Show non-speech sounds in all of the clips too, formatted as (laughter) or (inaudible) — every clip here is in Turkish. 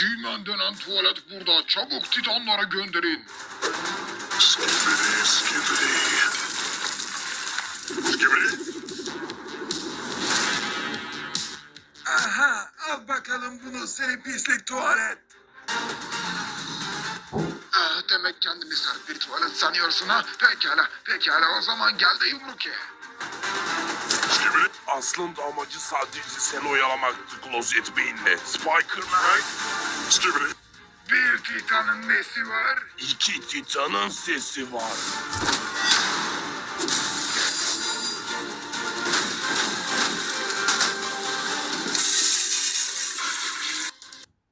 Düğmen dönen tuvalet burada. Çabuk titanlara gönderin. Skibidi skibidi. Skibidi. Aha al bakalım bunu seni pislik tuvalet. Ah, demek kendini sert bir tuvalet sanıyorsun ha? Pekala, pekala o zaman gel de yumruk ye. Aslında amacı sadece seni oyalamaktı klozet beyinle. Spiker-Man. Skibidi. Bir titanın nesi var? İki titanın sesi var.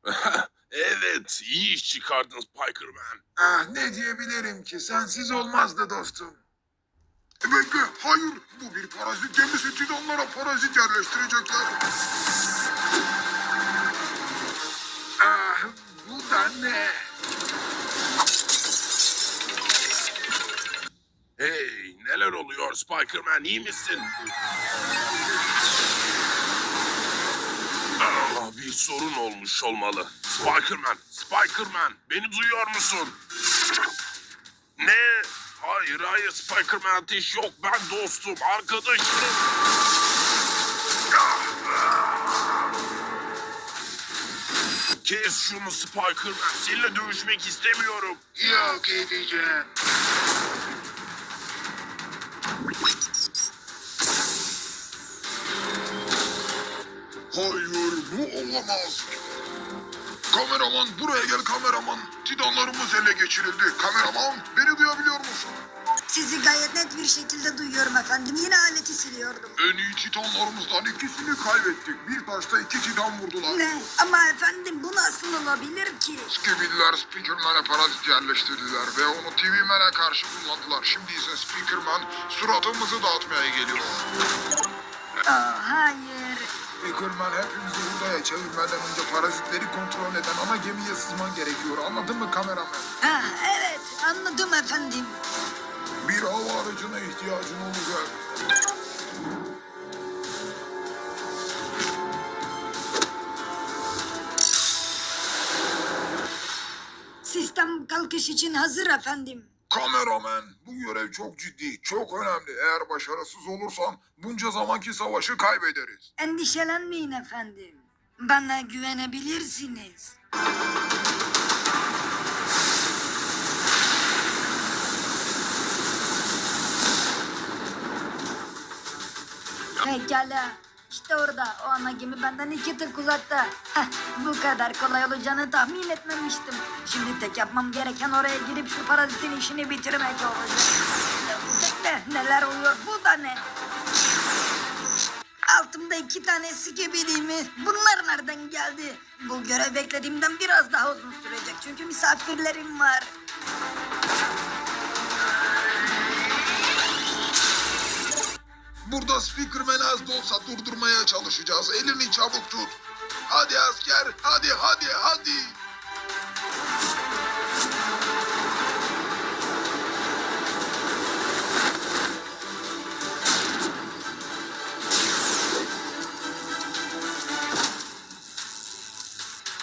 (laughs) evet, iyi iş çıkardın Spiker-Man. Ah ne diyebilirim ki sensiz olmazdı dostum. Bekle, hayır. Bu bir parazit gemisi titanlara parazit yerleştirecekler. Bu da ne? Hey, neler oluyor Spiker-Man, iyi misin? Ah, bir sorun olmuş olmalı. Spiker-Man, Spiker-Man, beni duyuyor musun? Ne? Hayır, hayır Spiker-Man ateş yok. Ben dostum, arkadaşım. Kes şunu Spiker-Man. Seninle dövüşmek istemiyorum. Yok edeceğim. Hayır, bu olamaz. Kameraman, buraya gel kameraman. Titanlarımız ele geçirildi. Kameraman, beni duyabiliyor musun? Sizi gayet net bir şekilde duyuyorum efendim. Yine aleti siliyordum. En iyi titanlarımızdan ikisini kaybettik. Bir taşta iki titan vurdular. Ne? Ama efendim bu nasıl olabilir ki? Skibidler Speakerman'e parazit yerleştirdiler ve onu TV'mene karşı kullandılar. Şimdi ise Speakerman suratımızı dağıtmaya geliyor. Oh, hayır. Speakerman hepimizi uzaya çevirmeden önce parazitleri kontrol eden ana gemiye sızman gerekiyor. Anladın mı kameraman? Ha, evet anladım efendim. Bir hava aracına ihtiyacın olacak. Sistem kalkış için hazır efendim. Kameraman, bu görev çok ciddi, çok önemli. Eğer başarısız olursan bunca zamanki savaşı kaybederiz. Endişelenmeyin efendim. Bana güvenebilirsiniz. Pekala. İşte orada o ana gemi benden iki tık uzakta. Heh, bu kadar kolay olacağını tahmin etmemiştim. Şimdi tek yapmam gereken oraya girip şu parazitin işini bitirmek olacak. Bekle neler oluyor bu da ne? Altımda iki tane mi? Bunlar nereden geldi? Bu görev beklediğimden biraz daha uzun sürecek. Çünkü misafirlerim var. Burada Speakerman'ı az da olsa durdurmaya çalışacağız. Elini çabuk tut. Hadi asker, hadi hadi hadi.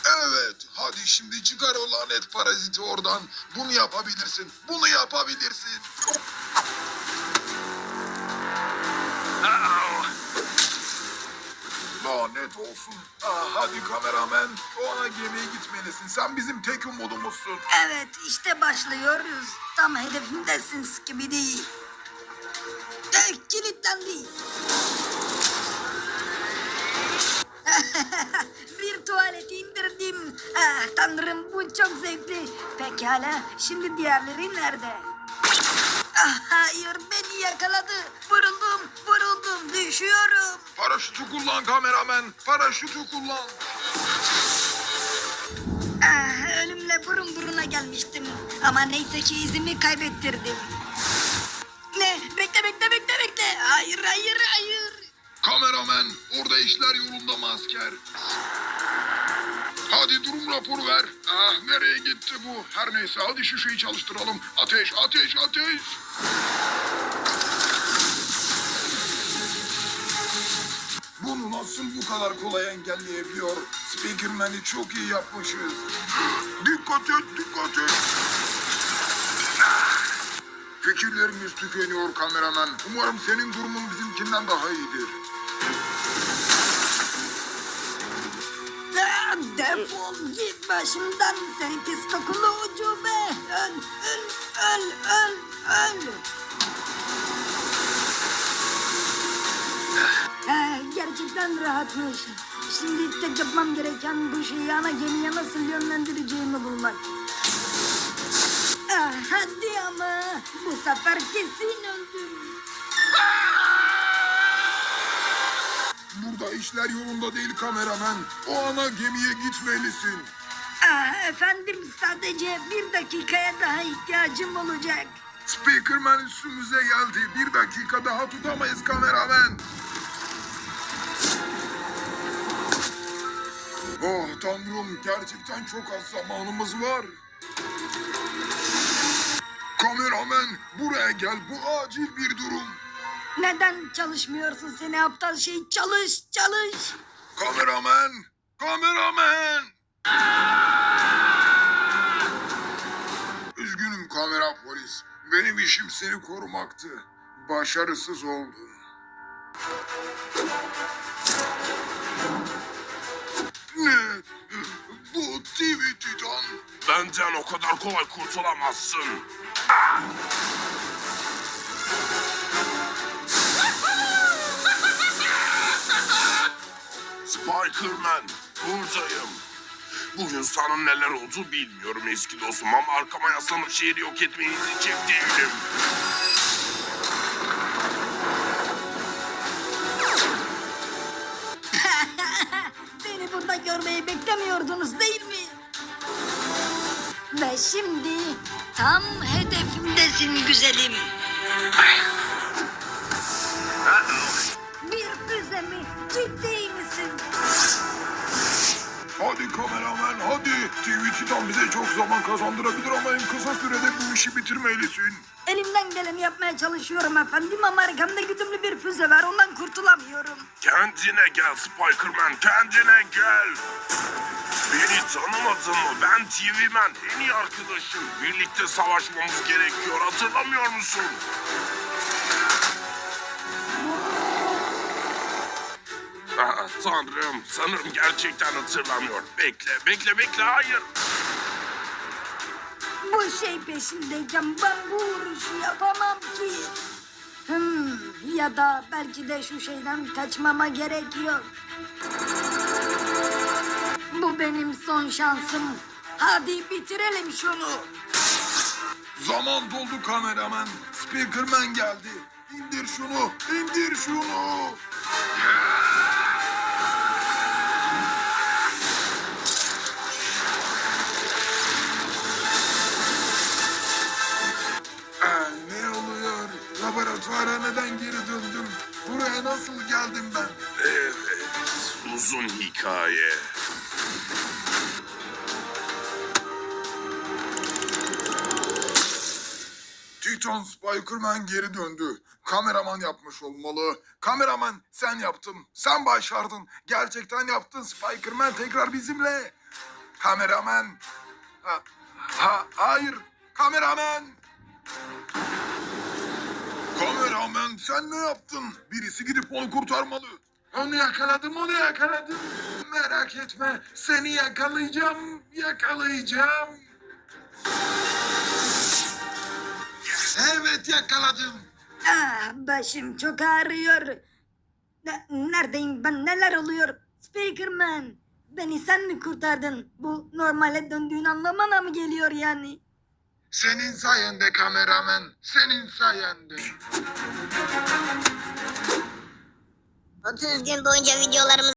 Evet, hadi şimdi çıkar o lanet paraziti oradan. Bunu yapabilirsin, bunu yapabilirsin. Lanet olsun. Ah, hadi kameraman, o ana gemiye gitmelisin. Sen bizim tek umudumuzsun. Evet işte başlıyoruz. Tam hedefimdesin Skibidi. Eh, kilitlendi. (laughs) Bir tuvalet indirdim. Ah, tanrım bu çok zevkli. Pekala şimdi diğerleri nerede? Ah, hayır beni yakaladı. Vuruldum kullan kameraman, paraşütü kullan. Ah, ölümle burun buruna gelmiştim. Ama neyse ki izimi kaybettirdim. Ne? Bekle bekle bekle bekle. Hayır hayır hayır. Kameraman, orada işler yolunda mı asker? Hadi durum raporu ver. Ah nereye gitti bu? Her neyse hadi şu şeyi çalıştıralım. Ateş, ateş, ateş. Nasıl bu kadar kolay engelleyebiliyor? Speakerman'i çok iyi yapmışız. Dikkat et, dikkat et. Fikirlerimiz tükeniyor kameraman. Umarım senin durumun bizimkinden daha iyidir. Defol git başımdan sen pis kokulu ucube. Öl, öl, öl, öl, öl. Gerçekten rahatmış. Şimdi tek yapmam gereken bu şeyi ana gemiye nasıl yönlendireceğimi bulmak. Ah, hadi ama bu sefer kesin öldüm. Burada işler yolunda değil kameraman. O ana gemiye gitmelisin. Ah, efendim sadece bir dakikaya daha ihtiyacım olacak. Speakerman üstümüze geldi. Bir dakika daha tutamayız kameraman. Oh tanrım gerçekten çok az zamanımız var. Kameraman buraya gel bu acil bir durum. Neden çalışmıyorsun seni aptal şey? Çalış, çalış. Kameraman! Kameraman! Üzgünüm kamera polis. Benim işim seni korumaktı. Başarısız oldum. Benden o kadar kolay kurtulamazsın. Spikerman, buradayım. Bugün sana neler oldu bilmiyorum eski dostum ama arkama yaslanıp şehri yok etmeye izleyecek değilim. (laughs) Beni burada görmeyi beklemiyordunuz değil mi? Ve şimdi tam hedefimdesin güzelim. Bir füze mi? Ciddi misin? Hadi kameraman hadi. TV Titan bize çok zaman kazandırabilir ama en kısa sürede bu işi bitirmelisin. Elimden geleni yapmaya çalışıyorum efendim ama arkamda güdümlü bir füze var ondan kurtulamıyorum. Kendine gel Spikerman, kendine gel. Beni tanımadın mı? Ben TV Man, en iyi arkadaşım. Birlikte savaşmamız gerekiyor, hatırlamıyor musun? Ah, tanrım, sanırım gerçekten hatırlamıyor. Bekle, bekle, bekle, hayır. Bu şey peşindeyken ben bu vuruşu yapamam ki. Hmm, ya da belki de şu şeyden kaçmama gerek yok. Benim son şansım. Hadi bitirelim şunu. Zaman doldu kameraman. Speakerman geldi. İndir şunu, indir şunu. Aa, ne oluyor? Laboratuvara neden geri döndüm? Buraya nasıl geldim ben? Evet, uzun hikaye. Titan Spikerman geri döndü. Kameraman yapmış olmalı. Kameraman sen yaptın. Sen başardın. Gerçekten yaptın Spikerman tekrar bizimle. Kameraman. Ha, ha, hayır. Kameraman. Kameraman sen ne yaptın? Birisi gidip onu kurtarmalı. Onu yakaladım, onu yakaladım. Merak etme, seni yakalayacağım, yakalayacağım. Evet yakaladım. Ah, başım çok ağrıyor. Ne- neredeyim ben? Neler oluyor? Speakerman, beni sen mi kurtardın? Bu normale döndüğün anlamına mı geliyor yani? Senin sayende kameraman, senin sayende. 30 gün boyunca videolarımızı